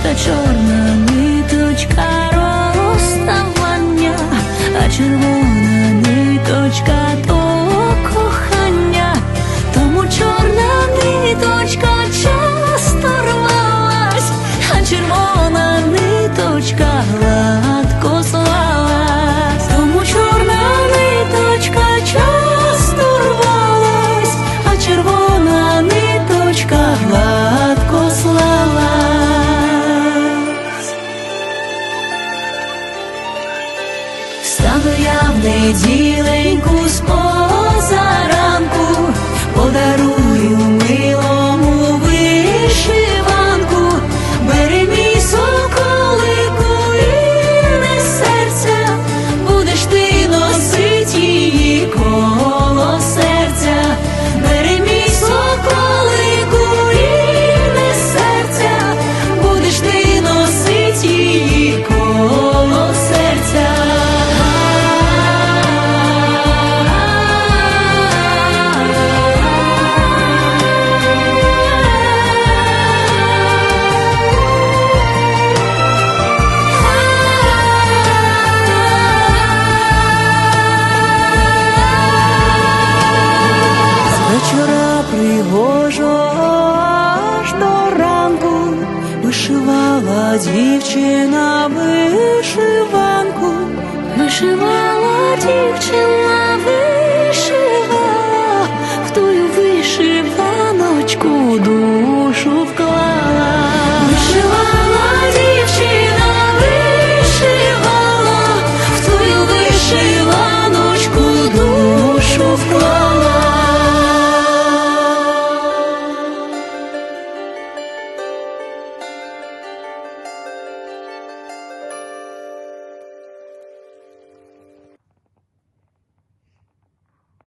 vita giorno. стану я в неділеньку спор. дівчина вишиванку, вишивала дівчина.